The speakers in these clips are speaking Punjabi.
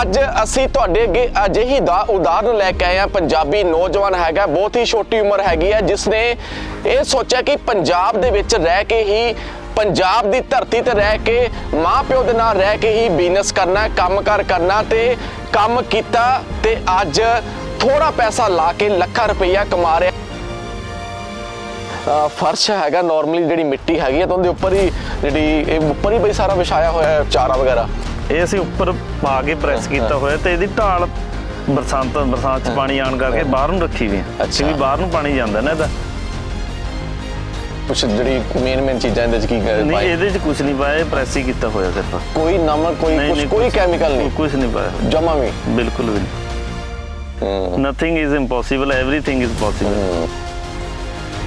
ਅੱਜ ਅਸੀਂ ਤੁਹਾਡੇ ਅੱਗੇ ਅਜਿਹੀ ਦਾ ਉਦਾਹਰਨ ਲੈ ਕੇ ਆਏ ਹਾਂ। ਪੰਜਾਬੀ ਨੌਜਵਾਨ ਹੈਗਾ, ਬਹੁਤ ਹੀ ਛੋਟੀ ਉਮਰ ਹੈਗੀ ਹੈ ਜਿਸ ਨੇ ਇਹ ਸੋਚਿਆ ਕਿ ਪੰਜਾਬ ਦੇ ਵਿੱਚ ਰਹਿ ਕੇ ਹੀ ਪੰਜਾਬ ਦੀ ਧਰਤੀ ਤੇ ਰਹਿ ਕੇ ਮਾਪਿਓ ਦੇ ਨਾਲ ਰਹਿ ਕੇ ਹੀ ਬਿਜ਼ਨਸ ਕਰਨਾ, ਕੰਮਕਾਰ ਕਰਨਾ ਤੇ ਕੰਮ ਕੀਤਾ ਤੇ ਅੱਜ ਥੋੜਾ ਪੈਸਾ ਲਾ ਕੇ ਲੱਖਾਂ ਰੁਪਈਆ ਕਮਾ ਰਿਹਾ। ਫਰਸ਼ ਹੈਗਾ ਨਾਰਮਲੀ ਜਿਹੜੀ ਮਿੱਟੀ ਹੈਗੀ ਹੈ, ਤਾਂ ਉਹਦੇ ਉੱਪਰ ਹੀ ਜਿਹੜੀ, ਇਹ ਉੱਪਰ ਹੀ ਬਈ ਸਾਰਾ ਵਿਛਾਇਆ ਹੋਇਆ ਹੈ, ਚਾਰਾ ਵਗੈਰਾ। ਇਹ ਅਸੀਂ ਉੱਪਰ ਪਾ ਕੇ ਪ੍ਰੈਸ ਕੀਤਾ ਹੋਇਆ ਤੇ ਇਹਦੀ ਢਾਲ ਬਰਸਾਤ ਬਰਸਾਤ ਚ ਪਾਣੀ ਆਣ ਕਰਕੇ ਬਾਹਰ ਨੂੰ ਰੱਖੀ ਵੀ ਹੈ। ਅੱਛਾ। ਕਿਉਂਕਿ ਬਾਹਰ ਨੂੰ ਪਾਣੀ ਜਾਂਦਾ ਨਾ ਇਹਦਾ। ਕੁਛ ਜਿਹੜੀ ਮੇਨ ਮੇਨ ਚੀਜ਼ਾਂ ਇਹਦੇ ਚ ਕੀ ਕਰ? ਨਹੀਂ ਇਹਦੇ ਚ ਕੁਝ ਨਹੀਂ ਪਾਇਆ ਪ੍ਰੈਸ ਹੀ ਕੀਤਾ ਹੋਇਆ ਸਿਰਫ। ਕੋਈ ਨਮਕ ਕੋਈ ਨਹੀਂ, ਕੋਈ ਕੈਮੀਕਲ ਨਹੀਂ। ਕੁਝ ਨਹੀਂ ਪਾਇਆ। ਜਮਾ ਵੀ। ਬਿਲਕੁਲ ਵੀ nothing is impossible everything is possible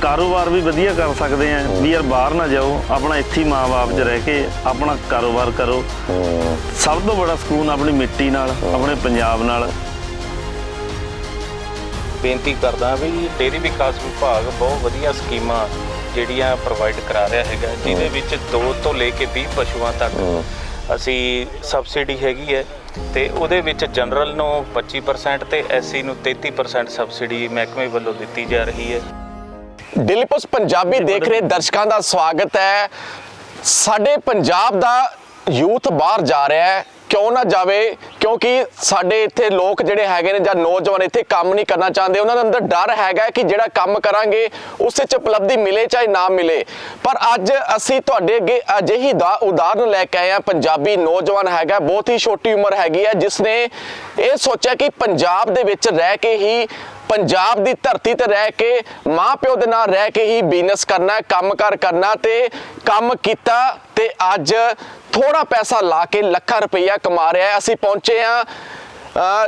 ਕਾਰੋਬਾਰ ਵੀ ਵਧੀਆ ਕਰ ਸਕਦੇ ਆ, ਵੀ ਯਾਰ ਬਾਹਰ ਨਾ ਜਾਓ, ਆਪਣਾ ਇੱਥੇ ਮਾਂ-ਬਾਪ 'ਚ ਰਹਿ ਕੇ ਆਪਣਾ ਕਾਰੋਬਾਰ ਕਰੋ। ਸਭ ਤੋਂ ਬੜਾ ਸਕੂਨ ਆਪਣੀ ਮਿੱਟੀ ਨਾਲ, ਆਪਣੇ ਪੰਜਾਬ ਨਾਲ। ਬੇਨਤੀ ਕਰਦਾ ਵੀ ਡੇਅਰੀ ਵਿਕਾਸ ਵਿਭਾਗ ਬਹੁਤ ਵਧੀਆ ਸਕੀਮਾਂ ਜਿਹੜੀਆਂ ਪ੍ਰੋਵਾਈਡ ਕਰਾ ਰਿਹਾ ਹੈਗਾ, ਜਿਹਦੇ ਵਿੱਚ 2 ਤੋਂ ਲੈ ਕੇ 20 ਪਸ਼ੂਆਂ ਤੱਕ ਅਸੀਂ ਸਬਸਿਡੀ ਹੈਗੀ ਹੈ ਤੇ ਉਹਦੇ ਵਿੱਚ ਜਨਰਲ ਨੂੰ 25% ਤੇ ਐਸਸੀ ਨੂੰ 33% ਸਬਸਿਡੀ ਮਹਿਕਮੇ ਵੱਲੋਂ ਦਿੱਤੀ ਜਾ ਰਹੀ ਹੈ। ਡੇਲੀ ਪੋਸਟ ਪੰਜਾਬੀ ਦੇਖ ਰਹੇ ਦਰਸ਼ਕਾਂ ਦਾ ਸਵਾਗਤ ਹੈ। ਸਾਡੇ ਪੰਜਾਬ ਦਾ ਯੂਥ ਬਾਹਰ ਜਾ ਰਿਹਾ ਹੈ। ਕਿਉਂ ਨਾ ਜਾਵੇ? ਕਿਉਂਕਿ ਸਾਡੇ ਇੱਥੇ ਲੋਕ ਜਿਹੜੇ ਹੈਗੇ ਨੇ ਜਾਂ ਨੌਜਵਾਨ ਇੱਥੇ ਕੰਮ ਨਹੀਂ ਕਰਨਾ ਚਾਹੁੰਦੇ। ਉਹਨਾਂ ਦੇ ਅੰਦਰ ਡਰ ਹੈਗਾ ਕਿ ਜਿਹੜਾ ਕੰਮ ਕਰਾਂਗੇ ਉਸ ਵਿੱਚ ਉਪਲਬਧੀ ਮਿਲੇ ਚਾਹੇ ਨਾ ਮਿਲੇ। ਪਰ ਅੱਜ ਅਸੀਂ ਤੁਹਾਡੇ ਅੱਗੇ ਅਜਿਹੀ ਦਾ ਉਦਾਹਰਨ ਲੈ ਕੇ ਆਏ ਹਾਂ। ਪੰਜਾਬੀ ਨੌਜਵਾਨ ਹੈਗਾ ਬਹੁਤ ਹੀ ਛੋਟੀ ਉਮਰ ਹੈਗੀ ਹੈ ਜਿਸ ਨੇ ਇਹ ਸੋਚਿਆ ਕਿ ਪੰਜਾਬ ਦੇ ਵਿੱਚ ਰਹਿ ਕੇ ਹੀ ਪੰਜਾਬ ਦੀ ਧਰਤੀ ਤੇ ਰਹਿ ਕੇ ਮਾਪਿਓ ਦੇ ਨਾਲ ਰਹਿ ਕੇ ਹੀ ਬਿਜ਼ਨਸ ਕਰਨਾ ਕੰਮਕਾਰ ਕਰਨਾ ਤੇ ਕੰਮ ਕੀਤਾ ਤੇ ਅੱਜ ਥੋੜਾ ਪੈਸਾ ਲਾ ਕੇ ਲੱਖਾਂ ਰੁਪਈਆ ਕਮਾ ਰਿਹਾ ਹੈ। ਅਸੀਂ ਪਹੁੰਚੇ ਆ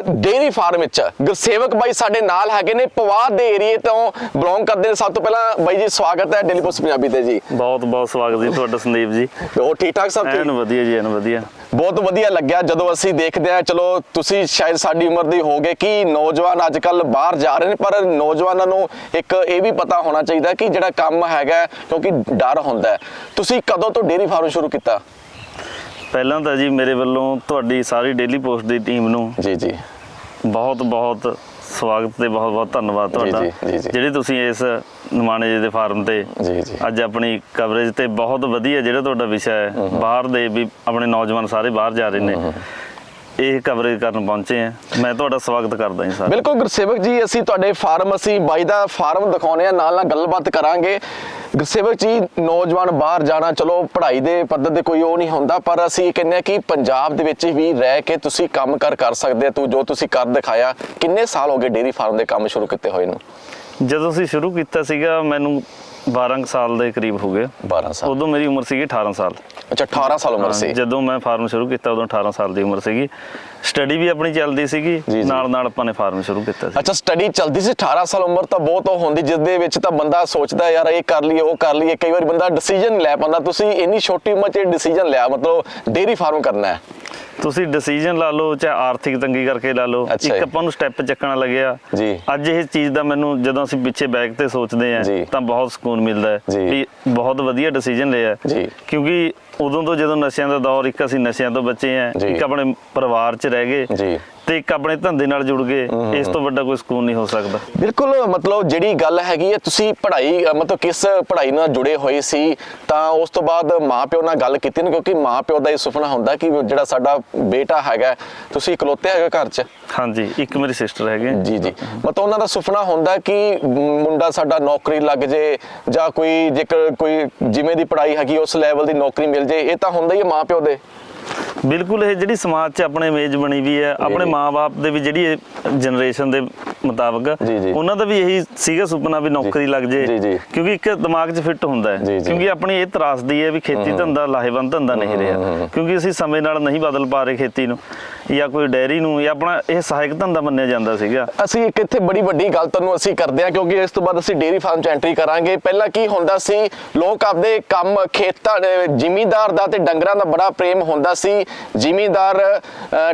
ਡੇਰੀ ਫਾਰਮ ਵਿੱਚ। ਗੁਰਸੇਵਕ ਬਾਈ ਸਾਡੇ ਨਾਲ ਹੈਗੇ ਨੇ। ਪਵਾਰ ਦੇ ਏਰੀਏ ਤੋਂ ਬਿਲੋਂਗ ਕਰਦੇ ਨੇ। ਸਭ ਤੋਂ ਪਹਿਲਾਂ ਬਾਈ ਜੀ ਸਵਾਗਤ ਹੈ ਡੇਲੀ ਪੋਸਟ ਪੰਜਾਬੀ ਤੇ ਜੀ। ਬਹੁਤ ਬਹੁਤ ਸਵਾਗਤ ਜੀ ਤੁਹਾਡਾ ਸੰਦੀਪ ਜੀ। ਉਹ ਠੀਕ ਠਾਕ ਸਭ? ਐਨ ਠੀਕ ਵਧੀਆ ਜੀ ਐਨ ਵਧੀਆ। ਬਹੁਤ ਵਧੀਆ ਲੱਗਿਆ। ਜਦੋਂ ਅਸੀਂ ਦੇਖਦੇ ਹਾਂ ਚਲੋ ਤੁਸੀਂ ਸ਼ਾਇਦ ਸਾਡੀ ਉਮਰ ਦੇ ਹੋਗੇ ਕਿ ਨੌਜਵਾਨ ਅੱਜ ਕੱਲ ਬਾਹਰ ਜਾ ਰਹੇ ਨੇ ਪਰ ਨੌਜਵਾਨਾਂ ਨੂੰ ਇੱਕ ਇਹ ਵੀ ਪਤਾ ਹੋਣਾ ਚਾਹੀਦਾ ਕਿ ਜਿਹੜਾ ਕੰਮ ਹੈਗਾ ਕਿਉਂਕਿ ਡਰ ਹੁੰਦਾ। ਤੁਸੀਂ ਕਦੋਂ ਤੋਂ ਡੇਰੀ ਫਾਰਮ ਸ਼ੁਰੂ ਕੀਤਾ? ਪਹਿਲਾਂ ਤਾਂ ਜੀ ਮੇਰੇ ਵੱਲੋਂ ਤੁਹਾਡੀ ਸਾਰੀ ਡੇਲੀ ਪੋਸਟ ਦੀ ਟੀਮ ਨੂੰ ਜੀ ਜੀ। ਬਹੁਤ ਬਹੁਤ ਸਵਾਗਤ ਤੇ ਬਹੁਤ ਬਹੁਤ ਧੰਨਵਾਦ ਤੁਹਾਡਾ। ਜਿਹੜੀ ਤੁਸੀਂ ਇਸ ਨਿਮਾਣੇ ਜੀ ਦੇ ਫਾਰਮ ਤੇ। ਅੱਜ ਆਪਣੀ ਕਵਰੇਜ ਤੇ ਬਹੁਤ ਵਧੀਆ ਜਿਹੜਾ ਤੁਹਾਡਾ ਵਿਸ਼ਾ ਹੈ ਬਾਹਰ ਦੇ ਵੀ ਆਪਣੇ ਨੌਜਵਾਨ ਸਾਰੇ ਬਾਹਰ ਜਾ ਰਹੇ ਨੇ ਇਹ ਕਵਰੇਜ ਕਰਨ ਪਹੁੰਚੇ ਆ। ਮੈਂ ਤੁਹਾਡਾ ਸਵਾਗਤ ਕਰਦਾ ਹਾਂ ਸਰ ਬਿਲਕੁਲ ਗੁਰਸੇਵਕ ਜੀ ਅਸੀਂ ਤੁਹਾਡੇ ਫਾਰਮ ਅਸੀਂ ਬਾਈ ਦਾ ਫਾਰਮ ਦਿਖਾਉਣੇ ਆ ਨਾਲ ਨਾਲ ਗੱਲਬਾਤ ਕਰਾਂਗੇ। ਗੁਰਸੇਵਕ ਜੀ ਨੌਜਵਾਨ ਬਾਹਰ ਜਾਣਾ ਚਲੋ ਪੜ੍ਹਾਈ ਦੇ ਪੱਧਰ ਤੇ ਕੋਈ ਉਹ ਨਹੀਂ ਹੁੰਦਾ ਪਰ ਅਸੀਂ ਕਹਿੰਦੇ ਆ ਕਿ ਪੰਜਾਬ ਦੇ ਵਿੱਚ ਵੀ ਰਹਿ ਕੇ ਤੁਸੀਂ ਕੰਮ ਕਰ ਕਰ ਸਕਦੇ ਆ ਤੂੰ ਜੋ ਤੁਸੀਂ ਕਰ ਦਿਖਾਇਆ ਕਿੰਨੇ ਸਾਲ ਹੋ ਗਏ ਡੇਰੀ ਫਾਰਮ ਦੇ ਕੰਮ ਸ਼ੁਰੂ ਕੀਤੇ ਹੋਏ ਨੂੰ? ਜਦੋਂ ਅਸੀਂ ਸ਼ੁਰੂ ਕੀਤਾ ਸੀਗਾ ਮੈਨੂੰ 12 ਕੁ ਸਾਲ ਦੇ ਕਰੀਬ ਹੋ ਗਏ। 12 ਸਾਲ। ਉਦੋਂ ਮੇਰੀ ਉਮਰ ਸੀਗੀ 18 ਸਾਲ। ਅੱਛਾ 18 ਸਾਲ ਉਮਰ ਸੀ। ਜਦੋਂ ਮੈਂ ਫਾਰਮ ਸ਼ੁਰੂ ਕੀਤਾ ਉਦੋਂ 18 ਸਾਲ ਦੀ ਉਮਰ ਸੀਗੀ। ਸਟੱਡੀ ਵੀ ਆਪਣੀ ਚੱਲਦੀ ਸੀਗੀ। ਨਾਲ ਨਾਲ ਆਪਾਂ ਨੇ ਫਾਰਮ ਸ਼ੁਰੂ ਕੀਤਾ ਸੀ। ਅੱਛਾ ਸਟੱਡੀ ਚਲਦੀ ਸੀ। 18 ਸਾਲ ਉਮਰ ਤਾਂ ਬਹੁਤ ਉਹ ਹੁੰਦੀ ਜਿਸ ਦੇ ਵਿੱਚ ਤਾਂ ਬੰਦਾ ਸੋਚਦਾ ਯਾਰ ਇਹ ਕਰ ਲਈਏ ਉਹ ਕਰ ਲਈਏ। ਕਈ ਵਾਰੀ ਬੰਦਾ ਡਿਸੀਜਨ ਲੈ ਪਾਉਂਦਾ। ਤੁਸੀਂ ਇੰਨੀ ਛੋਟੀ ਉਮਰ 'ਚ ਡਿਸੀਜਨ ਲਿਆ ਮਤਲਬ ਡੇਰੀ ਫਾਰਮ ਕਰਨਾ ਹੈ। ਤੁਸੀਂ ਡਿਸੀਜਨ ਲਾ ਲਓ ਚਾਹੇ ਆਰਥਿਕ ਤੰਗੀ ਕਰਕੇ ਲਾ ਲਓ ਇੱਕ। ਆਪਾਂ ਨੂੰ ਸਟੈਪ ਚੱਕਣਾ ਲੱਗਿਆ ਜੀ। ਅੱਜ ਇਹ ਚੀਜ਼ ਦਾ ਮੈਨੂੰ ਜਦੋਂ ਅਸੀਂ ਪਿੱਛੇ ਬੈਕ ਤੇ ਸੋਚਦੇ ਆ। ਤਾਂ ਬਹੁਤ ਸਕੂਨ ਮਿਲਦਾ ਹੈ। ਵੀ ਬਹੁਤ ਵਧੀਆ ਡਿਸੀਜਨ ਲਿਆ। ਕਿਉਂਕਿ ਉਦੋਂ ਤੋਂ ਜਦੋਂ ਨਸ਼ਿਆਂ ਦਾ ਦੌਰ ਇੱਕ ਅਸੀਂ ਨਸ਼ਿਆਂ ਤੋਂ ਬਚੇ ਆ। ਇੱਕ ਆਪਣੇ ਪਰਿਵਾਰ 'ਚ ਰਹਿ ਗਏ ਜੀ। ਤੇ ਇੱਕ ਆਪਣੇ ਧੰਦੇ ਨਾਲ ਜੁੜ ਗਏ ਇਸ ਤੋਂ ਵੱਡਾ ਕੋਈ ਸਕੂਨ ਨਹੀਂ ਹੋ ਸਕਦਾ। ਬਿਲਕੁਲ ਮਤਲਬ ਜਿਹੜੀ ਗੱਲ ਹੈਗੀ ਹੈ ਤੁਸੀਂ ਪੜ੍ਹਾਈ ਮਤਲਬ ਕਿਸ ਪੜ੍ਹਾਈ ਨਾਲ ਜੁੜੇ ਹੋਏ ਸੀ ਤਾਂ ਉਸ ਤੋਂ ਬਾਅਦ ਮਾਪਿਓ ਨਾਲ ਗੱਲ ਕੀਤੀ ਨਾ ਕਿਉਂਕਿ ਮਾਪਿਓ ਦਾ ਇਹ ਸੁਪਨਾ ਹੁੰਦਾ ਕਿ ਜਿਹੜਾ ਸਾਡਾ ਬੇਟਾ ਹੈਗਾ ਤੁਸੀਂ ਇਕਲੌਤੇ ਹੈਗੇ ਘਰ 'ਚ? ਹਾਂਜੀ ਇੱਕ ਮੇਰੀ ਸਿਸਟਰ ਹੈਗੇ। ਜੀ ਜੀ। ਮਤਲਬ ਉਹਨਾਂ ਦਾ ਸੁਪਨਾ ਹੁੰਦਾ ਕਿ ਮੁੰਡਾ ਸਾਡਾ ਨੌਕਰੀ ਲੱਗ ਜੇ ਜਾਂ ਕੋਈ ਜੇਕਰ ਕੋਈ ਜਿਵੇਂ ਦੀ ਪੜ੍ਹਾਈ ਹੈਗੀ ਉਸ ਲੈਵਲ ਦੀ ਨੌਕਰੀ ਮਿਲ ਜੇ ਇਹ ਤਾਂ ਹੁੰਦਾ ਹੈ ਮਾਪਿਓ ਦੇ। ਬਿਲਕੁਲ ਇਹ ਜਿਹੜੀ ਸਮਾਜ 'ਚ ਆਪਣੇ ਇਮੇਜ ਬਣੀ ਵੀ ਹੈ ਆਪਣੇ। ਮਾਪੇ ਦੇ ਵੀ ਜਿਹੜੀ ਜਨਰੇਸ਼ਨ ਦੇ ਮੁਤਾਬਕ। ਉਹਨਾਂ ਦਾ ਵੀ ਇਹੀ ਸੀਗਾ ਸੁਪਨਾ ਵੀ ਨੌਕਰੀ ਲੱਗ ਜੇ। ਕਿਉਂਕਿ ਇੱਕ ਦਿਮਾਗ 'ਚ ਫਿੱਟ ਹੁੰਦਾ ਹੈ। ਕਿਉਂਕਿ ਆਪਣੀ ਇਹ ਤਰਾਸਦੀ ਹੈ ਵੀ ਖੇਤੀ ਧੰਦਾ ਲਾਹੇਵੰਦ ਧੰਦਾ ਨਹੀਂ ਰਿਹਾ ਕਿਉਂਕਿ ਅਸੀਂ ਸਮੇਂ ਨਾਲ ਨਹੀਂ ਬਦਲ ਪਾ ਰਹੇ ਖੇਤੀ ਨੂੰ ਜਾਂ ਕੋਈ ਡੈਰੀ ਨੂੰ ਜਾਂ ਆਪਣਾ ਇਹ ਸਹਾਇਕ ਧੰਦਾ ਮੰਨਿਆ ਜਾਂਦਾ ਸੀਗਾ ਅਸੀਂ ਇੱਕ ਇੱਥੇ ਬੜੀ ਵੱਡੀ ਗੱਲ ਤੁਹਾਨੂੰ ਅਸੀਂ ਕਰਦੇ ਹਾਂ ਕਿਉਂਕਿ ਇਸ ਤੋਂ ਬਾਅਦ ਅਸੀਂ ਡੇਰੀ ਫਾਰਮ 'ਚ ਐਂਟਰੀ ਕਰਾਂਗੇ ਪਹਿਲਾਂ ਕੀ ਹੁੰਦਾ ਸੀ ਲੋਕ ਆਪਦੇ ਕੰਮ ਖੇਤਾਂ ਦੇ- ਜ਼ਿਮੀਂਦਾਰ ਦਾ ਤੇ ਡੰਗਰਾਂ ਦਾ ਬੜਾ ਪ੍ਰੇਮ ਹੁੰਦਾ ਸੀ ਜ਼ਿਮੀਂਦਾਰ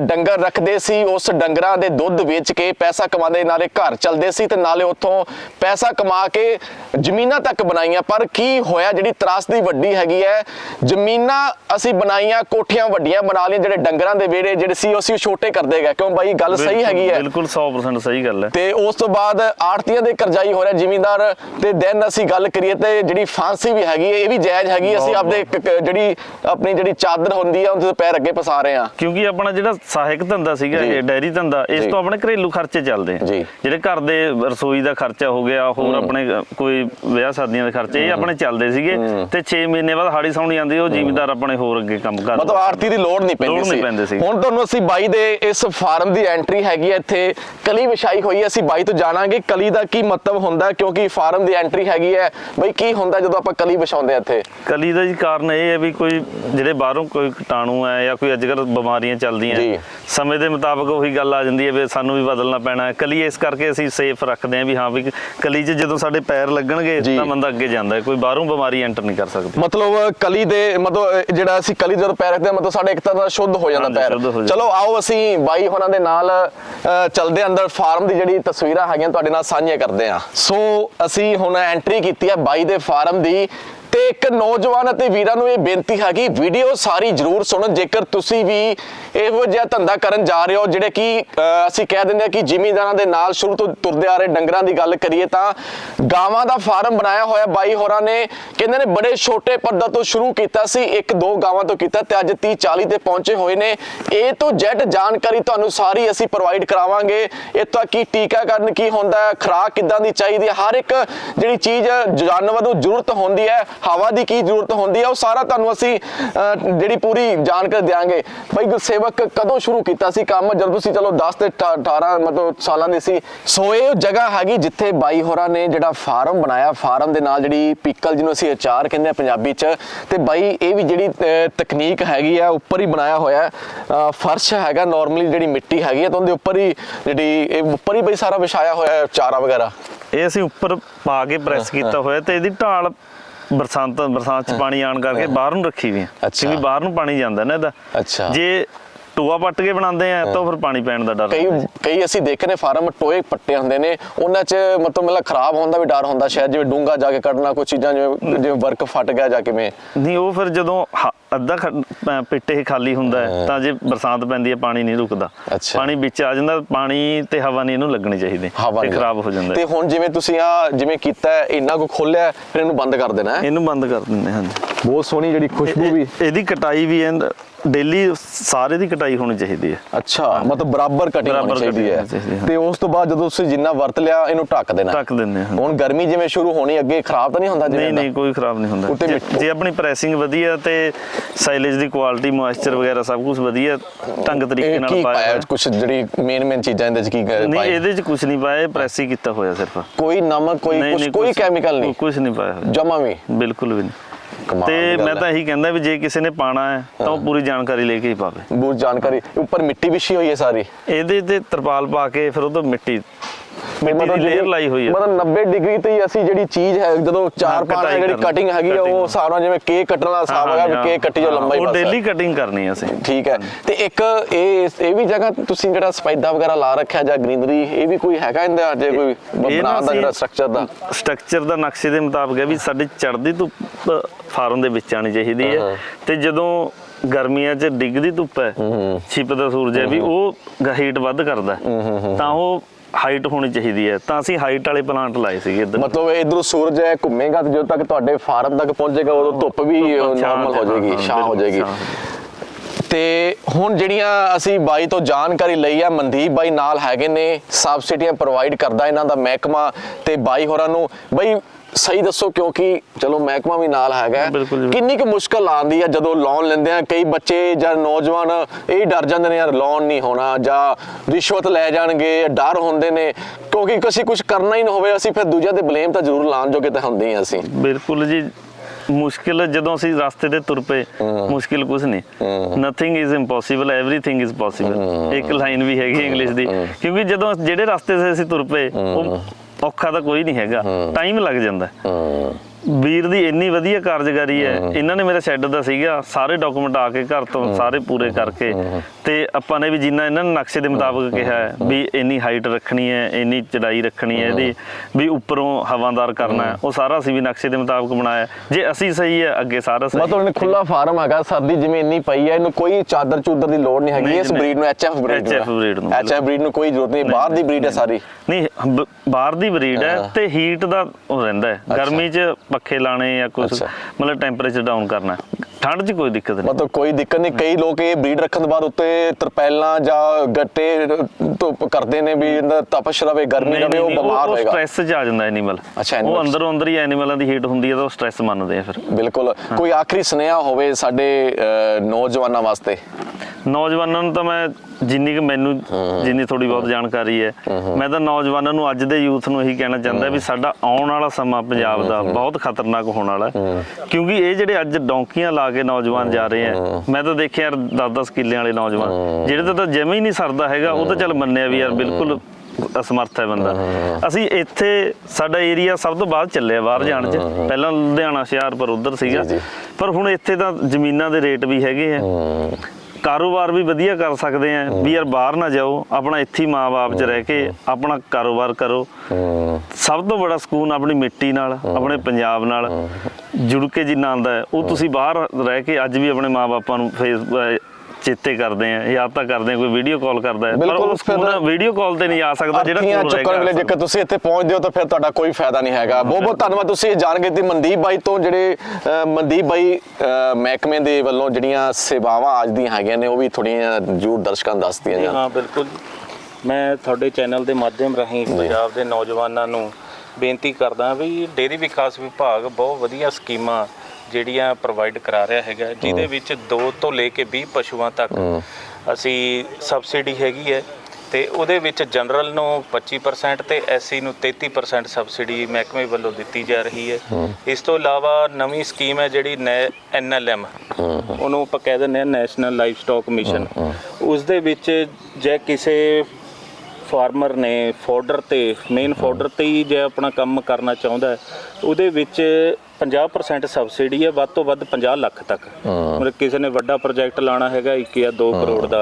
ਡੰਗਰ ਰੱਖਦੇ ਸੀ ਉਸ ਡੰਗਰਾਂ ਦੇ ਦੁੱਧ ਵੇਚ ਕੇ ਪੈਸਾ ਕਮਾਉਂਦੇ ਨਾਲੇ ਘਰ ਚੱਲਦੇ ਸੀ ਤੇ ਨਾਲੇ ਉੱਥੋਂ ਪੈਸਾ ਕਮਾ ਕੇ ਜ਼ਮੀਨਾਂ ਤੱਕ ਬਣਾਈਆਂ। ਪਰ ਕੀ ਹੋਇਆ ਜਿਹੜੀ ਤਰਾਸਦੀ ਵੱਡੀ ਹੈਗੀ ਹੈ ਜ਼ਮੀਨਾਂ ਅਸੀਂ ਬਣਾਈਆਂ ਕੋਠੀਆਂ ਵੱਡੀਆਂ ਬਣਾ ਲਈਆਂ ਜਿਹੜੇ ਡੰਗਰਾਂ ਦੇ ਵਿਹੜੇ ਜਿਹੜੇ ਸੀ ਉਹ ਅਸੀਂ ਛੋਟੇ ਕਰਦੇ ਗਏ। ਕਿਉਂ ਬਾਈ ਗੱਲ ਸਹੀ ਹੈਗੀ ਹੈ? ਬਿਲਕੁਲ 100% ਸਹੀ ਗੱਲ ਹੈ। ਤੇ ਉਸ ਤੋਂ ਬਾਅਦ ਆੜਤੀਆਂ ਦੇ ਕਰਜ਼ਾਈ ਹੋ ਰਿਹਾ ਜ਼ਿਮੀਂਦਾਰ ਤੇ ਦੈਨ ਅਸੀਂ ਗੱਲ ਕਰੀਏ ਤੇ ਜਿਹੜੀ ਫਾਂਸੀ ਵੀ ਹੈਗੀ ਹੈ ਇਹ ਵੀ ਜਾਇਜ਼ ਹੈਗੀ ਹੈ। ਅਸੀਂ ਆਪਦੇ ਜਿਹੜੀ ਆਪਣੀ ਜਿਹੜੀ ਚਾਦਰ ਹੁੰਦੀ ਆ ਉਹਦੇ ਪੈਰ ਅੱਗੇ ਪਸਾ ਰਹੇ ਆ ਕਿਉਂਕਿ ਆਪਣਾ ਜਿਹੜਾ ਸਹਾਇਕ ਧੰਦਾ ਸੀਗਾ। ਇਹ ਡੈਰੀ ਧੰਦਾ ਇਸ। ਤੋਂ ਆਪਣੇ ਘਰੇਲੂ ਖਰਚੇ ਚੱਲਦੇ ਆ। ਜਿਹੜੇ ਘਰ ਦੇ ਰਸੋਈ ਦਾ ਖਰਚਾ ਹੋ ਗਿਆ ਹੋਰ ਆਪਣੇ ਕੋਈ ਵਿਆਹ ਸ਼ਾਦੀਆਂ ਦੇ ਖਰਚੇ ਇਹ ਆਪਣੇ ਚੱਲਦੇ ਸੀਗੇ। ਤੇ 6 ਮਹੀਨੇ ਬਾਅਦ ਹਾੜੀ ਸੌਣੀ ਆਉਂਦੀ ਉਹ ਜ਼ਿਮੀਦਾਰ ਆਪਣੇ ਹੋਰ ਅੱਗੇ ਕੰਮ ਕਰ ਮਤਲਬ ਆਰਤੀ ਦੀ ਲੋੜ ਨਹੀਂ ਪੈਂਦੀ ਸੀ। ਹੁਣ ਤੁਹਾਨੂੰ ਅਸੀਂ ਬਾਈ ਦੇ ਇਸ ਫਾਰਮ ਦੀ ਐਂਟਰੀ ਹੈਗੀ ਹੈ ਇੱਥੇ ਕਲੀ ਵਿਛਾਈ ਹੋਈ ਹੈ ਅਸੀਂ ਬਾਈ ਤੋਂ ਜਾਣਾਂਗੇ ਕਲੀ ਦਾ ਕੀ ਮਤਲਬ ਹੁੰਦਾ ਕਿਉਂਕਿ ਫਾਰਮ ਦੀ ਐਂਟਰੀ ਹੈਗੀ ਹੈ ਬਈ ਕੀ ਹੁੰਦਾ ਜਦੋਂ ਆਪਾਂ ਕਲੀ ਵਿਛਾਉਂਦੇ ਆ ਇੱਥੇ? ਕਲੀ ਦਾ ਜੀ ਕਾਰਨ ਇਹ ਹੈ ਵੀ ਕੋਈ ਜਿਹੜੇ ਬਾਹਰੋਂ ਕੋਈ ਕੀਟਾਣੂ ਹੈ ਜਾਂ ਕੋਈ ਅੱਜਕੱਲ ਬਿਮਾਰੀਆਂ ਚੱਲਦੀਆਂ। ਸਮੇਂ ਦੇ ਮੁਤਾਬਕ ਉਹੀ ਗੱਲ ਆ ਜਾਂਦੀ ਹੈ ਵੀ ਸਾਨੂੰ ਵੀ ਬਦਲਣਾ ਪੈਣਾ ਹੈ। ਕਲੀ ਇਸ ਕਰਕੇ ਅਸੀਂ ਸੇਫ ਰੱਖਦੇ ਹਾਂ ਵੀ ਹਾਂ ਵੀ ਕਲੀ 'ਚ ਜਦੋਂ ਸਾਡੇ ਪੈਰ ਲੱਗਣਗੇ। ਤਾਂ ਬੰਦਾ ਅੱਗੇ ਜਾਂਦਾ ਹੈ। ਕੋਈ ਬਾਹਰੋਂ ਬਿਮਾਰੀ ਐਂਟਰ ਨਹੀਂ ਕਰ ਸਕਦੀ। ਮਤਲਬ ਕਲੀ ਦੇ ਮਤਲਬ ਜਿਹੜਾ ਅਸੀਂ ਕਲੀ ਜਦੋਂ ਪੈਰ ਰੱਖਦੇ ਹਾਂ ਮਤਲਬ ਸਾਡੇ ਇੱਕ ਤਰ੍ਹਾਂ ਦਾ ਸ਼ੁੱਧ ਹੋ ਜਾਂਦਾ ਪੈਰ। ਚਲੋ ਆਓ ਅਸੀਂ ਬਾਈ ਹੋਰਾਂ ਦੇ ਨਾਲ ਚੱਲਦੇ ਅੰਦਰ। ਫਾਰਮ ਦੀ ਜਿਹੜੀ ਤਸਵੀਰਾਂ ਹੈਗੀਆਂ ਤੁਹਾਡੇ ਨਾਲ ਸਾਂਝੀਆਂ ਕਰਦੇ ਹਾਂ। ਸੋ ਅਸੀਂ ਹੁਣ ਐਂਟਰੀ ਕੀਤੀ ਹੈ ਬਾਈ ਦੇ ਫਾਰਮ ਦੀ। ਤੇ ਇੱਕ ਨੌਜਵਾਨ ਅਤੇ ਵੀਰਾਂ ਨੂੰ ਇਹ ਬੇਨਤੀ ਹੈਗੀ ਵੀਡੀਓ ਸਾਰੀ ਜਰੂਰ ਸੁਣੋ ਜੇਕਰ ਤੁਸੀਂ ਵੀ ਇਹੋ ਜਿਹਾ ਧੰਦਾ ਕਰਨ ਜਾ ਰਹੇ ਹੋ, ਜਿਹੜੇ ਕਿ ਅਸੀਂ ਕਹਿ ਦਿੰਦੇ ਹਾਂ ਕਿ ਜ਼ਿਮੀਂਦਾਰਾਂ ਦੇ ਨਾਲ ਸ਼ੁਰੂ ਤੋਂ ਤੁਰਦੇ ਆ ਰਹੇ ਡੰਗਰਾਂ ਦੀ ਗੱਲ ਕਰੀਏ ਤਾਂ ਗਾਵਾਂ ਦਾ ਫਾਰਮ ਬਣਾਇਆ ਹੋਇਆ ਬਾਈ ਹੋਰਾਂ ਨੇ, ਕਹਿੰਦੇ ਨੇ ਬੜੇ ਛੋਟੇ ਪੱਧਰ ਤੋਂ ਸ਼ੁਰੂ ਕੀਤਾ ਸੀ, ਇੱਕ ਦੋ ਗਾਵਾਂ ਤੋਂ ਕੀਤਾ ਤੇ ਅੱਜ 30 40 ਤੇ ਪਹੁੰਚੇ ਹੋਏ ਨੇ। ਇਹ ਤੋਂ ਜੈਡ ਜਾਣਕਾਰੀ ਤੁਹਾਨੂੰ ਸਾਰੀ ਅਸੀਂ ਪ੍ਰੋਵਾਈਡ ਕਰਾਵਾਂਗੇ। ਇਹ ਤਾਂ ਕੀ ਟੀਕਾਕਰਨ ਕੀ ਹੁੰਦਾ ਹੈ, ਖੁਰਾਕ ਕਿੱਦਾਂ ਦੀ ਚਾਹੀਦੀ ਹੈ, ਹਰ ਇੱਕ ਜਿਹੜੀ ਚੀਜ਼ ਜਾਨਵਰ ਨੂੰ ਜ਼ਰੂਰਤ ਹੁੰਦੀ ਹੈ ਹਵਾ ਦੀ ਕੀ ਜ਼ਰੂਰਤ ਹੁੰਦੀ ਹੈ ਉਹ ਸਾਰਾ ਤੁਹਾਨੂੰ ਅਸੀਂ ਜਿਹੜੀ ਪੂਰੀ ਜਾਣਕਾਰੀ ਦਿਆਂਗੇ। ਬਈ ਗੁਰਸੇਵਕ ਕਦੋਂ ਸ਼ੁਰੂ ਕੀਤਾ ਸੀ ਕੰਮ? ਜਦੋਂ ਤੁਸੀਂ ਚਲੋ 10 ਤੇ 18 ਮਤਲਬ ਸਾਲਾਂ ਦੇ ਸੀ। ਸੋ ਇਹ ਜਗ੍ਹਾ ਹੈਗੀ ਜਿੱਥੇ ਬਾਈ ਹੋਰਾਂ ਨੇ ਜਿਹੜਾ ਫਾਰਮ ਬਣਾਇਆ ਫਾਰਮ ਦੇ ਨਾਲ ਜਿਹੜੀ ਪਿੱਕਲ ਜਿਹਨੂੰ ਅਸੀਂ ਅਚਾਰ ਕਹਿੰਦੇ ਆ ਪੰਜਾਬੀ ਚ ਤੇ ਬਾਈ ਇਹ ਵੀ ਜਿਹੜੀ ਤਕਨੀਕ ਹੈਗੀ ਆ ਉੱਪਰ ਹੀ ਬਣਾਇਆ ਹੋਇਆ ਫਰਸ਼ ਹੈਗਾ ਨਾਰਮਲੀ ਜਿਹੜੀ ਮਿੱਟੀ ਹੈਗੀ ਆ ਤਾਂ ਉਹਦੇ ਉੱਪਰ ਹੀ ਜਿਹੜੀ ਇਹ ਉੱਪਰ ਹੀ ਬਈ ਸਾਰਾ ਵਿਛਾਇਆ ਹੋਇਆ ਚਾਰਾ ਵਗੈਰਾ। ਇਹ ਅਸੀਂ ਉੱਪਰ ਪਾ ਕੇ ਪ੍ਰੈਸ ਕੀਤਾ ਹੋਇਆ ਤੇ ਇਹਦੀ ਢਾਲ ਬਰਸਾਤ ਬਰਸਾਤ ਚ ਪਾਣੀ ਆਣ ਕਰਕੇ ਬਾਹਰ ਨੂੰ ਰੱਖੀ ਵੀ ਹੈ ਅੱਛਾ। ਕਿਉਂਕਿ ਬਾਹਰ ਨੂੰ ਪਾਣੀ ਜਾਂਦਾ ਨਾ ਇਹਦਾ ਅੱਛਾ। ਜੇ ਟੋਆ ਪੱਟ ਕੇ ਬਣਾਉਂਦੇ ਆ ਤਾਂ ਫਿਰ ਪਾਣੀ ਪੈਣ ਦਾ ਡਰ ਕਈ ਰਹਿੰਦਾ। ਕਈ ਅਸੀਂ ਦੇਖੇ ਨੇ ਫਾਰਮ ਟੋਏ ਪੱਟੇ ਹੁੰਦੇ ਨੇ ਉਹਨਾਂ 'ਚ ਮਤਲਬ ਮਤਲਬ ਖਰਾਬ ਹੋਣ ਦਾ ਵੀ ਡਰ ਹੁੰਦਾ ਸ਼ਾਇਦ ਜਿਵੇਂ ਡੂੰਗਾ ਜਾ ਕੇ ਕੱਢਣਾ ਕੋਈ ਚੀਜ਼ਾਂ ਜਿਵੇਂ ਜਿਵੇਂ ਵਰਕ ਫਟ ਗਿਆ ਜਾਂ ਕਿਵੇਂ ਨਹੀਂ ਉਹ ਫਿਰ ਜਦੋਂ ਹ- ਅੱਧਾ ਖ- ਪਿੱਟ ਇਹ ਖਾਲੀ ਹੁੰਦਾ ਹੈ, ਤਾਂ ਜੇ ਬਰਸਾਤ ਪੈਂਦੀ ਹੈ ਪਾਣੀ ਨਹੀਂ ਰੁਕਦਾ। ਅੱਛਾ। ਪਾਣੀ ਵਿੱਚ ਆ ਜਾਂਦਾ ਪਾਣੀ ਤੇ ਹਵਾ ਨਹੀਂ ਇਹਨੂੰ ਲੱਗਣੀ ਚਾਹੀਦੀ ਹਵਾ ਤੇ ਨਹੀਂ ਖਰਾਬ ਹੋ ਜਾਂਦਾ ਤੇ ਹੈ। ਹੁਣ ਜਿਵੇਂ ਤੁਸੀਂ ਆ ਜਿਵੇਂ ਕੀਤਾ ਹੈ, ਇੰਨਾ ਕੁ ਖੋਲਿਆ ਫਿਰ ਇਹਨੂੰ ਬੰਦ ਕਰ ਦੇਣਾ ਹੈ? ਇਹਨੂੰ ਬੰਦ ਕਰ ਦਿੰਦੇ ਹਾਂ ਬਹੁਤ ਸੋਹਣੀ ਜਿਹੜੀ ਖੁਸ਼ਬੂ ਵੀ। ਇਹਦੀ ਕਟਾਈ ਵੀ ਡੇਲੀ ਸਾਰੇ ਦੀ ਕਟਾਈ ਹੋਣੀ ਚਾਹੀਦੀ ਹੈ। ਅੱਛਾ ਮਤਲਬ ਬਰਾਬਰ ਕਟਿੰਗ ਹੋਣੀ ਬਰਾਬਰ ਚਾਹੀਦੀ cutting ਹੈ। ਹੋਣੀ ਚਾਹੀਦੀ ਹੈ। ਤੇ ਉਸ ਤੋਂ ਬਾਅਦ ਜਦੋਂ ਤੁਸੀਂ ਜਿੰਨਾ ਵਰਤ ਲਿਆ ਇਹਨੂੰ ਢੱਕ ਦੇਣਾ ਢੱਕ ਦਿੰਦੇ ਹਾਂ ਹੁਣ ਗਰਮੀ ਜਿਵੇਂ ਸ਼ੁਰੂ ਹੋਣੀ ਅੱਗੇ ਖਰਾਬ ਤਾਂ ਨਹੀਂ ਹੁੰਦਾ ਜਿਵੇਂ ਨਹੀਂ? ਨਹੀਂ ਕੋਈ ਖਰਾਬ ਨਹੀਂ ਹੁੰਦਾ। ਉੱਤੇ ਜੇ- ਮਿੱਟੀ- ਜੇ ਆਪਣੀ ਪ੍ਰੈਸਿੰਗ ਵਧੀਆ ਤੇ ਸਾਈਲੇਜ ਦੀ ਕੁਆਲਿਟੀ ਮੋਇਸਚਰ ਵਗੈਰਾ ਸਭ ਕੁਝ ਵਧੀਆ ਢੰਗ ਤਰੀਕੇ ਨਾਲ ਪਾਇਆ। ਕੁਝ ਜਿਹੜੀ ਮੇਨ ਮੇਨ ਚੀਜ਼ਾਂ ਇਹਦੇ 'ਚ ਕੀ ਨਹੀਂ ਪਾਇਆ ਇਹਦੇ 'ਚ ਕੁਝ ਨਹੀਂ ਪਾਇਆ ਪ੍ਰੈਸ ਹੀ ਕੀਤਾ ਹੋਇਆ ਸਿਰਫ। ਕੋਈ ਨਮਕ ਕੋਈ ਨਹੀਂ, ਕੁਝ ਨਹੀਂ, ਕੋਈ ਕੈਮੀਕਲ ਨਹੀਂ? ਕੁਛ ਨਹੀਂ ਪਾਇਆ ਜਮਾ ਵੀ? ਬਿਲਕੁਲ ਵੀ ਨਹੀਂ। ਤੇ ਮੈਂ। ਤਾਂ ਇਹੀ ਕਹਿੰਦਾ ਵੀ ਜੇ ਕਿਸੇ ਨੇ ਪਾਣਾ ਹੈ ਤਾਂ ਉਹ ਪੂਰੀ ਜਾਣਕਾਰੀ ਲੈ ਕੇ ਹੀ ਪਾਵੇ। ਬਹੁਤ ਜਾਣਕਾਰੀ ਉੱਪਰ ਮਿੱਟੀ ਵਿਛੀ ਹੋਈ ਹੈ ਸਾਰੀ? ਇਹਦੇ ਤੇ ਤਰਪਾਲ ਪਾ ਕੇ ਫਿਰ ਉਹ ਤੋਂ ਮਿੱਟੀ ਮਿੱਟੀ ਦੀ ਲੇਅਰ ਲਾਈ ਹੋਈ ਹੈ ਮਤਲਬ 90 ਡਿਗਰੀ ਤੇ ਹੀ ਅਸੀਂ ਜਿਹੜੀ ਚੀਜ਼ ਹੈ ਜਦੋਂ ਚਾਰ ਪਾਣਾ ਜਿਹੜੀ। ਕਟਿੰਗ ਹੈਗੀ ਆ ਉਹ। ਹਿਸਾਬ ਨਾਲ ਜਿਵੇਂ ਕੇਕ ਕੱਟਣ ਦਾ ਹਿਸਾਬ ਹੈਗਾ ਵੀ ਕੇਕ ਕੱਟੀ ਜੋ ਲੰਬਾਈ ਉਹ। ਡੇਲੀ ਕਟਿੰਗ ਕਰਨੀ ਹੈ ਅਸੀਂ ਠੀਕ ਹੈ ਤੇ ਇੱਕ ਇਹ ਇਹ ਵੀ ਜਗ੍ਹਾ ਤੁਸੀਂ ਜਿਹੜਾ ਸਪੈਦਾ ਵਗੈਰਾ ਲਾ ਰੱਖਿਆ ਜਾਂ ਗ੍ਰੀਨਰੀ ਇਹ ਵੀ ਕੋਈ ਹੈਗਾ ਇਹਦਾ ਜੇ ਕੋਈ ਬਣਾਉਣ ਦਾ ਜਿਹੜਾ ਸਟਰਕਚਰ ਦਾ ਸਟਰਕਚਰ ਦਾ ਨਕਸ਼ੇ ਦੇ ਮੁਤਾਬਕ ਹੈ ਵੀ ਸਾਡੇ ਚੜ੍ਹਦੀ ਧੁੱਪ ਫਾਰਮ ਦੇ ਵਿੱਚ ਆਣੀ ਚਾਹੀਦੀ ਹਾਂ। ਤੇ ਜਦੋਂ ਗਰਮੀਆਂ 'ਚ ਡਿੱਗਦੀ ਧੁੱਪ ਹੈ ਛਿਪਦਾ ਸੂਰਜ ਹੈ ਵੀ ਉਹ ਹੀਟ ਵੱਧ ਕਰਦਾ। ਤਾਂ ਉਹ ਹਾਈਟ ਹੋਣੀ ਚਾਹੀਦੀ ਹੈ ਤਾਂ ਅਸੀਂ ਹਾਈਟ ਵਾਲੇ ਪਲਾਂਟ ਲਾਏ ਸੀਗੇ ਇੱਧਰ। ਮਤਲਬ ਇਧਰੋਂ ਸੂਰਜ ਹੈ ਘੁੰਮੇਗਾ ਤੇ ਜਦੋਂ ਤੱਕ ਤੁਹਾਡੇ ਫਾਰਮ ਤੱਕ ਪਹੁੰਚੇਗਾ ਉਦੋਂ ਧੁੱਪ ਵੀ ਨਾਰਮਲ ਹੋ ਜਾਏਗੀ ਛਾਂ ਹੋ ਜਾਏਗੀ। ਤੇ ਹੁਣ ਜਿਹੜੀਆਂ ਅਸੀਂ ਬਾਈ ਤੋਂ ਜਾਣਕਾਰੀ ਲਈ ਆ ਮਨਦੀਪ ਬਾਈ ਨਾਲ ਹੈਗੇ ਨੇ ਸਬਸਿਡੀਆਂ ਪ੍ਰੋਵਾਈਡ ਕਰਦਾ ਇਹਨਾਂ ਦਾ ਮਹਿਕਮਾ ਤੇ ਬਾਈ ਹੋਰਾਂ ਨੂੰ। ਬਈ ਸਹੀ ਦੱਸੋ ਕਿਉਂਕਿ ਚਲੋ ਮਹਿਕਮਾ ਵੀ ਨਾਲ ਹੈਗਾ ਹੈ। ਬਿਲਕੁਲ ਜੀ। ਕਿੰਨੀ ਕੁ ਮੁਸ਼ਕਲ ਆਉਂਦੀ ਆ ਜਦੋਂ ਲੋਨ ਲੈਂਦੇ ਆ? ਕਈ ਬੱਚੇ ਜਾਂ ਨੌਜਵਾਨ ਇਹ ਡਰ ਜਾਂਦੇ ਨੇ ਯਾਰ ਲੋਨ ਨਹੀਂ ਹੋਣਾ ਜਾਂ ਰਿਸ਼ਵਤ ਲੈ ਜਾਣਗੇ ਡਰ ਹੁੰਦੇ ਨੇ। ਕਿਉਂਕਿ ਕਿਸੇ ਕੁਝ ਕਰਨਾ ਹੀ ਨਾ ਹੋਵੇ ਅਸੀਂ ਫਿਰ ਦੂਜਿਆਂ ਤੇ ਬਲੇਮ ਤਾਂ ਜ਼ਰੂਰ ਲਾਣ ਜੋਗੇ ਤਾਂ ਹੁੰਦੇ ਹੀ ਆ ਅਸੀਂ। ਬਿਲਕੁਲ ਜੀ। ਮੁਸ਼ਕਿਲ ਜਦੋਂ ਅਸੀਂ ਰਸਤੇ ਤੇ ਤੁਰ ਪਏ ਮੁਸ਼ਕਿਲ ਕੁਝ ਨਹੀਂ। Nothing is impossible everything is possible ਇੱਕ ਲਾਈਨ ਵੀ ਹੈਗੀ ਇੰਗਲਿਸ਼ ਦੀ। ਕਿਉਂਕਿ ਜਦੋਂ ਜਿਹੜੇ ਰਸਤੇ ਤੇ ਅਸੀਂ ਤੁਰ ਪਏ ਉਹ ਔਖਾ ਤਾਂ ਕੋਈ ਨਹੀਂ ਹੈਗਾ ਟਾਈਮ ਲੱਗ ਜਾਂਦਾ ਹੈ। ਵੀਰ ਦੀ ਇੰਨੀ ਵਧੀਆ ਕਾਰਜਕਾਰੀ ਹੈ ਇਹਨਾਂ ਨੇ ਮੇਰੇ ਸ਼ੈੱਡ ਦਾ ਸੀਗਾ ਸਾਰੇ ਡਾਕੂਮੈਂਟ ਆ ਕੇ ਘਰ ਤੋਂ ਸਾਰੇ ਪੂਰੇ ਕਰਕੇ ਤੇ ਆਪਾਂ ਨੇ ਵੀ ਜਿੰਨਾ ਇਹਨਾਂ ਨੇ ਨਕਸ਼ੇ ਦੇ ਮੁਤਾਬਕ ਕਿਹਾ ਹੈ ਵੀ ਇੰਨੀ ਹਾਈਟ ਰੱਖਣੀ ਹੈ ਇੰਨੀ ਚੜਾਈ ਰੱਖਣੀ ਹੈ ਇਹਦੀ ਵੀ ਉੱਪਰੋਂ ਹਵਾਦਾਰ ਕਰਨਾ ਹੈ ਉਹ ਸਾਰਾ ਅਸੀਂ ਵੀ ਨਕਸ਼ੇ ਦੇ ਮੁਤਾਬਕ ਬਣਾਇਆ। ਜੇ ਅਸੀਂ ਸਹੀ ਹੈ ਅੱਗੇ ਸਾਰਾ ਸਹੀ ਮਤਲਬ ਇਹਨੇ ਖੁੱਲਾ ਫਾਰਮ ਹੈਗਾ ਸਰਦੀ ਜਿਵੇਂ ਇੰਨੀ ਪਈ ਹੈ ਇਹਨੂੰ ਕੋਈ ਚਾਦਰ ਚੂਦਰ ਦੀ ਲੋੜ ਨਹੀਂ ਹੈਗੀ ਇਸ। ਬਰੀਡ ਨੂੰ ਐਚਐਫ ਬਰੀਡ HF breed ਨੂੰ, ਐਚਐਫ ਬਰੀਡ ਨੂੰ ਕੋਈ ਜ਼ਰੂਰਤ ਨਹੀਂ ਬਾਹਰ ਦੀ ਬਰੀਡ ਹੈ ਸਾਰੀ। ਨਹੀਂ ਬਾਹਰ ਦੀ ਬਰੀਡ ਹੈ ਹਾਂ। ਤੇ ਹੀਟ ਦਾ ਉਹ ਰਹਿੰਦਾ ਹੈ। ਗਰਮੀ 'ਚ ਪੱਖੇ ਲਾਣੇ ਜਾਂ ਕੁਝ। ਮਤਲਬ ਟੈਂਪਰੇਚਰ ਡਾਊਨ ਕਰਨਾ। ਠੰਡ 'ਚ ਕੋਈ ਦਿੱਕਤ ਨਹੀਂ। ਮਤਲਬ ਕੋਈ ਦਿੱਕਤ ਨਹੀਂ। ਕਈ ਲੋਕ ਇਹ ਬਰੀਡ ਰੱਖਣ ਤੋਂ ਬਾਅਦ ਉੱਤੇ ਤਰਪੈਲਾਂ ਜਾਂ ਗੱਟੇ ਧੁੱਪ ਕਰਦੇ ਨੇ ਵੀ ਇਹਦਾ ਤਪਸ਼ ਰਵੇ ਗਰਮੀ ਰਵੇ ਉਹ ਬਿਮਾਰ ਉਹ ਹੋਏਗਾ। ਸਟ੍ਰੈਸ 'ਚ ਆ ਜਾਂਦਾ ਐਨੀਮਲ ਉਹ। ਅੰਦਰੋਂ ਅੰਦਰ ਹੀ ਐਨੀਮਲਾਂ ਦੀ ਹੀਟ ਹੁੰਦੀ ਹੈ ਤਾਂ ਉਹ ਸਟ੍ਰੈਸ ਮੰਨਦੇ ਆ ਫਿਰ। ਬਿਲਕੁਲ। ਕੋਈ ਆਖਰੀ ਸੁਨੇਹਾ ਹੋਵੇ ਸਾਡੇ ਨੌਜਵਾਨਾਂ ਵਾਸਤੇ? ਨੌਜਵਾਨਾਂ ਨੂੰ ਤਾਂ ਮੈਂ ਜਿੰਨੀ ਕਿ ਮੈਨੂੰ ਜਿੰਨੀ ਥੋੜੀ ਬਹੁਤ ਜਾਣਕਾਰੀ ਹੈ। ਮੈਂ ਤਾਂ ਨੌਜਵਾਨਾਂ ਨੂੰ ਅੱਜ ਦੇ ਯੂਥ ਨੂੰ ਇਹੀ ਕਹਿਣਾ ਚਾਹੁੰਦਾ ਵੀ ਸਾਡਾ ਆਉਣ ਵਾਲਾ ਸਮਾਂ ਪੰਜਾਬ ਦਾ ਬਹੁਤ ਖਤਰਨਾਕ ਹੋਣ ਵਾਲਾ ਕਿਉਂਕਿ ਇਹ ਜਿਹੜੇ ਅੱਜ ਡੌਂਕੀਆਂ ਲਾ ਕੇ ਨੌਜਵਾਨ ਜਾ ਰਹੇ ਆ ਮੈਂ ਤਾਂ ਦੇਖਿਆ ਯਾਰ 10-10 ਕਿੱਲਿਆਂ ਵਾਲੇ ਨੌਜਵਾਨ ਜਿਹੜੇ ਤੇ ਤਾਂ ਜਮੇ ਹੀ ਨਹੀਂ ਸਰਦਾ ਹੈਗਾ ਉਹ ਤਾਂ ਚੱਲ ਮੰਨਿਆ ਵੀ ਯਾਰ ਬਿਲਕੁਲ ਅਸਮਰਥ ਹੈ ਬੰਦਾ। ਅਸੀਂ ਇੱਥੇ ਸਾਡਾ ਏਰੀਆ ਸਭ ਤੋਂ ਬਾਅਦ ਚੱਲਿਆ ਬਾਹਰ ਜਾਣ 'ਚ। ਪਹਿਲਾਂ ਲੁਧਿਆਣਾ ਹੁਸ਼ਿਆਰਪੁਰ ਉਧਰ ਸੀਗਾ। ਪਰ ਹੁਣ ਇੱਥੇ ਤਾਂ ਜ਼ਮੀਨਾਂ ਦੇ ਰੇਟ ਵੀ ਹੈਗੇ ਆ ਕਾਰੋਬਾਰ ਵੀ ਵਧੀਆ ਕਰ ਸਕਦੇ ਆ ਵੀ ਯਾਰ ਬਾਹਰ ਨਾ ਜਾਓ ਆਪਣਾ ਇੱਥੇ ਹੀ ਮਾਂ-ਬਾਪ 'ਚ ਰਹਿ ਕੇ ਆਪਣਾ ਕਾਰੋਬਾਰ ਕਰੋ। ਸਭ ਤੋਂ ਬੜਾ ਸਕੂਨ ਆਪਣੀ ਮਿੱਟੀ ਨਾਲ ਆਪਣੇ ਪੰਜਾਬ ਨਾਲ। ਜੁੜ ਕੇ ਜਿੰਨਾ ਆਉਂਦਾ ਹੈ ਉਹ ਤੁਸੀਂ ਬਾਹਰ ਰਹਿ ਕੇ ਅੱਜ ਵੀ ਆਪਣੇ ਮਾਂ-ਬਾਪਾਂ ਨੂੰ ਫੇਸ ਚੇਤੇ ਕਰਦੇ ਆ ਯਾਦ ਤਾਂ ਕਰਦੇ ਆ ਕੋਈ ਵੀਡੀਓ ਕਾਲ ਕਰਦਾ ਹੈ। ਪਰ ਉਹ ਫਿਰ- ਵੀਡੀਓ ਕਾਲ ਤੇ ਨਹੀਂ ਆ ਸਕਦਾ ਜਿਹੜਾ ਕੋਲ ਚੁੱਕਣ ਵੇਲੇ ਰਹੇਗਾ ਜੇਕਰ ਤੁਸੀਂ ਇੱਥੇ ਪਹੁੰਚਦੇ ਹੋ ਤਾਂ ਫਿਰ ਤੁਹਾਡਾ ਕੋਈ ਫਾਇਦਾ ਨਹੀਂ ਹੈਗਾ। ਬਹੁਤ ਬਹੁਤ ਧੰਨਵਾਦ। ਤੁਸੀਂ ਇਹ ਜਾਣ ਕੇ ਦਿੱਤੀ ਮਨਦੀਪ ਬਾਈ ਤੋਂ ਜਿਹੜੇ ਮਨਦੀਪ ਬਾਈ ਮਹਿਕਮੇ ਦੇ ਵੱਲੋਂ ਜਿਹੜੀਆਂ ਸੇਵਾਵਾਂ ਅੱਜ ਦੀਆਂ ਹੈਗੀਆਂ ਨੇ ਉਹ ਵੀ ਥੋੜੀਆਂ ਜ਼ਰੂਰ ਦਰਸ਼ਕਾਂ ਨੂੰ ਦੱਸਦੀਆਂ ਜੀ ਹਾਂ ਬਿਲਕੁਲ। ਮੈਂ ਤੁਹਾਡੇ ਚੈਨਲ ਦੇ ਮਾਧਿਅਮ ਰਾਹੀਂ ਪੰਜਾਬ ਦੇ ਨੌਜਵਾਨਾਂ ਨੂੰ ਬੇਨਤੀ ਕਰਦਾ ਵੀ ਡੇਅਰੀ ਵਿਕਾਸ ਵਿਭਾਗ ਬਹੁਤ ਵਧੀਆ ਸਕੀਮਾਂ ਜਿਹੜੀਆਂ ਪ੍ਰੋਵਾਈਡ ਕਰਾ ਰਿਹਾ ਹੈਗਾ ਜਿਹਦੇ ਵਿੱਚ 2 ਤੋਂ ਲੈ ਕੇ 20 ਪਸ਼ੂਆਂ ਤੱਕ ਅਸੀਂ ਸਬਸਿਡੀ ਹੈਗੀ ਹੈ ਤੇ ਉਹਦੇ ਵਿੱਚ ਜਨਰਲ ਨੂੰ 25% ਤੇ ਐਸਸੀ ਨੂੰ 33% ਸਬਸਿਡੀ ਮਹਿਕਮੇ ਵੱਲੋਂ ਦਿੱਤੀ ਜਾ ਰਹੀ ਹੈ। ਇਸ ਤੋਂ ਇਲਾਵਾ ਨਵੀਂ ਸਕੀਮ ਹੈ ਜਿਹੜੀ ਐਨਐਲਐਮ ਉਹਨੂੰ ਆਪਾਂ ਕਹਿ ਦਿੰਦੇ ਹਾਂ ਨੈਸ਼ਨਲ ਲਾਈਫ ਸਟਾਕ ਮਿਸ਼ਨ ਉਸ ਦੇ ਵਿੱਚ ਜੇ ਕਿਸੇ ਫਾਰਮਰ ਨੇ ਫੋਡਰ ਤੇ ਮੇਨ ਫੋਡਰ ਤੇ ਹੀ ਜੇ ਆਪਣਾ ਕੰਮ ਕਰਨਾ ਚਾਹੁੰਦਾ ਉਹਦੇ ਵਿੱਚ 50% ਸਬਸਿਡੀ ਹੈ ਵੱਧ ਤੋਂ ਵੱਧ 50 ਲੱਖ ਤੱਕ। ਮਤਲਬ ਕਿਸੇ ਨੇ ਵੱਡਾ ਪ੍ਰੋਜੈਕਟ ਲਾਣਾ ਹੈਗਾ 1 ਜਾਂ 2 ਕਰੋੜ ਦਾ।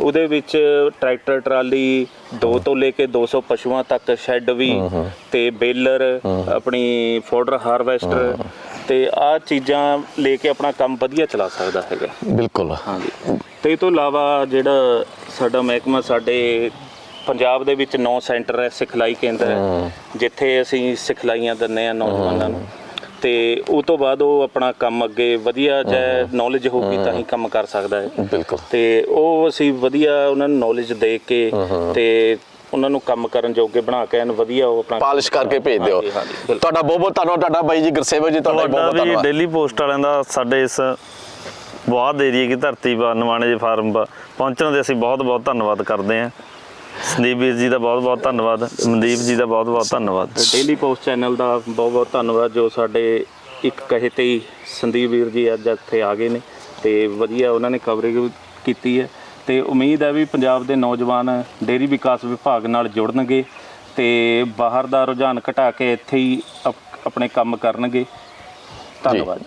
ਉਹਦੇ ਵਿੱਚ ਟਰੈਕਟਰ ਟਰਾਲੀ 2 ਤੋਂ ਲੈ ਕੇ 200 ਪਸ਼ੂਆਂ ਤੱਕ ਸ਼ੈੱਡ ਵੀ ਤੇ ਬੇਲਰ ਆਪਣੀ ਫੋਡਰ ਹਾਰਵੈਸਟਰ ਤੇ ਆ ਚੀਜ਼ਾਂ ਲੈ ਕੇ ਆਪਣਾ ਕੰਮ ਵਧੀਆ ਚਲਾ ਸਕਦਾ ਹੈਗਾ। ਬਿਲਕੁਲ। ਹਾਂਜੀ। ਤੇ ਇਹ ਤੋਂ ਇਲਾਵਾ ਜਿਹੜਾ ਸਾਡਾ ਮਹਿਕਮਾ ਸਾਡੇ ਪੰਜਾਬ ਦੇ ਵਿੱਚ 9 ਸੈਂਟਰ ਹੈ ਸਿਖਲਾਈ ਕੇਂਦਰ ਹੈ ਜਿੱਥੇ ਅਸੀਂ ਸਿਖਲਾਈਆਂ ਦਿੰਦੇ ਆ ਨੌਜਵਾਨਾਂ ਨੂੰ। ਤੇ ਉਹ ਤੋਂ ਬਾਅਦ ਉਹ ਆਪਣਾ ਕੰਮ ਅੱਗੇ ਵਧੀਆ ਜੇ ਨੌਲੇਜ ਹੋਊਗੀ ਤਾਂ ਹੀ ਕੰਮ ਕਰ ਸਕਦਾ ਹੈ। ਬਿਲਕੁਲ। ਤੇ ਉਹ ਅਸੀਂ ਵਧੀਆ ਉਹਨਾਂ ਨੂੰ ਨੌਲੇਜ ਦੇ ਕੇ ਤੇ ਉਹਨਾਂ ਨੂੰ ਕੰਮ ਕਰਨ ਜੋਗੇ ਬਣਾ ਕੇ ਐਨ ਵਧੀਆ ਉਹ ਆਪਣਾ ਪਾਲਿਸ਼ ਕਰਕੇ ਭੇਜ ਦਿਓ। ਤੁਹਾਡਾ ਬਹੁਤ ਬਹੁਤ ਧੰਨਵਾਦ ਤੁਹਾਡਾ ਬਾਈ ਜੀ ਗੁਰਸੇਵਕ ਜੀ ਤੁਹਾਡਾ ਬਹੁਤ ਬਹੁਤ ਧੰਨਵਾਦ। ਡੇਲੀ ਪੋਸਟ ਵਾਲਿਆਂ ਦਾ ਸਾਡੇ ਇਸ ਬਹੁਤ ਏਰੀਏ ਦੀ ਧਰਤੀ ਪਾ ਨਵਾਣੇ ਦੇ ਫਾਰਮ ਪਹੁੰਚਣ ਦੇ ਅਸੀਂ ਬਹੁਤ ਬਹੁਤ ਧੰਨਵਾਦ ਕਰਦੇ ਹਾਂ। ਸੰਦੀਪ ਵੀਰ ਜੀ ਦਾ ਬਹੁਤ ਬਹੁਤ ਧੰਨਵਾਦ। ਮਨਦੀਪ ਜੀ ਦਾ ਬਹੁਤ ਬਹੁਤ ਧੰਨਵਾਦ। ਡੇਲੀ ਪੋਸਟ ਚੈਨਲ ਦਾ ਬਹੁਤ ਬਹੁਤ ਧੰਨਵਾਦ ਜੋ ਸਾਡੇ ਇੱਕ ਕਹੇ ਤੇ ਹੀ ਸੰਦੀਪ ਵੀਰ ਜੀ ਅੱਜ ਇੱਥੇ ਆ ਗਏ ਨੇ ਤੇ ਵਧੀਆ ਉਹਨਾਂ ਨੇ ਕਵਰੇਜ ਕੀਤੀ ਹੈ। ਤੇ ਉਮੀਦ ਹੈ ਵੀ ਪੰਜਾਬ ਦੇ ਨੌਜਵਾਨ ਡੇਰੀ ਵਿਕਾਸ ਵਿਭਾਗ ਨਾਲ ਜੁੜਨਗੇ ਤੇ ਬਾਹਰ ਦਾ ਰੁਝਾਨ ਘਟਾ ਕੇ ਇੱਥੇ ਹੀ ਆਪਣੇ ਕੰਮ ਕਰਨਗੇ। ਧੰਨਵਾਦ।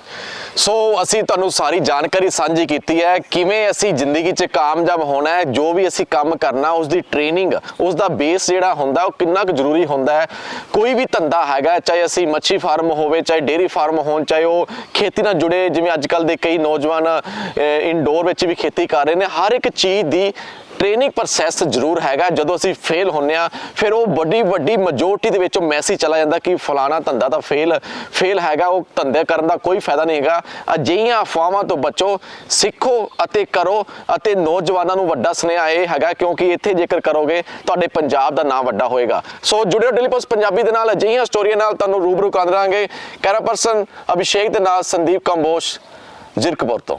ਸੋ ਅਸੀਂ ਤੁਹਾਨੂੰ ਸਾਰੀ ਜਾਣਕਾਰੀ ਸਾਂਝੀ ਕੀਤੀ ਹੈ, ਕਿਵੇਂ ਅਸੀਂ ਜ਼ਿੰਦਗੀ 'ਚ ਕਾਮਯਾਬ ਹੋਣਾ ਹੈ, ਜੋ ਵੀ ਅਸੀਂ ਕੰਮ ਕਰਨਾ ਉਸ ਦੀ ਟ੍ਰੇਨਿੰਗ ਉਸ ਦਾ ਬੇਸ ਜਿਹੜਾ ਹੁੰਦਾ, ਉਹ ਕਿੰਨਾ ਕੁ ਜ਼ਰੂਰੀ ਹੁੰਦਾ ਹੈ। ਕੋਈ ਵੀ ਧੰਦਾ ਹੈਗਾ, ਚਾਹੇ ਅਸੀਂ ਮੱਛੀ ਫਾਰਮ ਹੋਵੇ, ਚਾਹੇ ਡੇਅਰੀ ਫਾਰਮ ਹੋਣ, ਚਾਹੇ ਉਹ ਖੇਤੀ ਨਾਲ ਜੁੜੇ, ਜਿਵੇਂ ਅੱਜ ਕੱਲ ਦੇ ਕਈ ਨੌਜਵਾਨ ਇਨਡੋਰ ਵਿੱਚ ਵੀ ਖੇਤੀ ਕਰ ਰਹੇ ਨੇ, ਹਰ ਇੱਕ ਚੀਜ਼ ਦੀ ਟ੍ਰੇਨਿੰਗ ਪ੍ਰੋਸੈਸ ਜ਼ਰੂਰ ਹੈਗਾ। ਜਦੋਂ ਅਸੀਂ ਫੇਲ ਹੁੰਨੇ ਆ, ਫਿਰ ਉਹ ਵੱਡੀ ਵੱਡੀ ਮੈਜੋਰਟੀ ਦੇ ਵਿੱਚ ਮੈਸੇਜ ਚਲਾ ਜਾਂਦਾ ਕਿ ਫਲਾਣਾ ਧੰਦਾ ਤਾਂ ਫੇਲ ਫੇਲ ਹੈਗਾ, ਉਹ ਧੰਦੇ ਕਰਨ ਦਾ ਕੋਈ ਫਾਇਦਾ ਨਹੀਂ ਹੈਗਾ। ਅਜਿਹੀਆਂ ਅਫਵਾਹਾਂ ਤੋਂ ਬਚੋ, ਸਿੱਖੋ ਅਤੇ ਕਰੋ ਅਤੇ ਨੌਜਵਾਨਾਂ ਨੂੰ ਵੱਡਾ ਸੁਨੇਹਾ ਇਹ ਹੈਗਾ, ਕਿਉਂਕਿ ਇੱਥੇ ਜੇਕਰ ਕਰੋਗੇ, ਤੁਹਾਡੇ ਪੰਜਾਬ ਦਾ ਨਾਮ ਵੱਡਾ ਹੋਏਗਾ। ਸੋ ਜੁੜਿਓ ਡੇਲੀ ਪੋਸਟ ਪੰਜਾਬੀ ਦੇ ਨਾਲ, ਅਜਿਹੀਆਂ ਸਟੋਰੀਆਂ ਨਾਲ ਤੁਹਾਨੂੰ ਰੂਬਰੂ ਕਰਾਂਗੇ। ਕੈਰਾ ਪਰਸਨ ਅਭਿਸ਼ੇਕ ਦੇ ਨਾਲ ਸੰਦੀਪ ਕੰਬੋਸ਼ ਜ਼ਿਰਕਪੁਰ ਤੋਂ।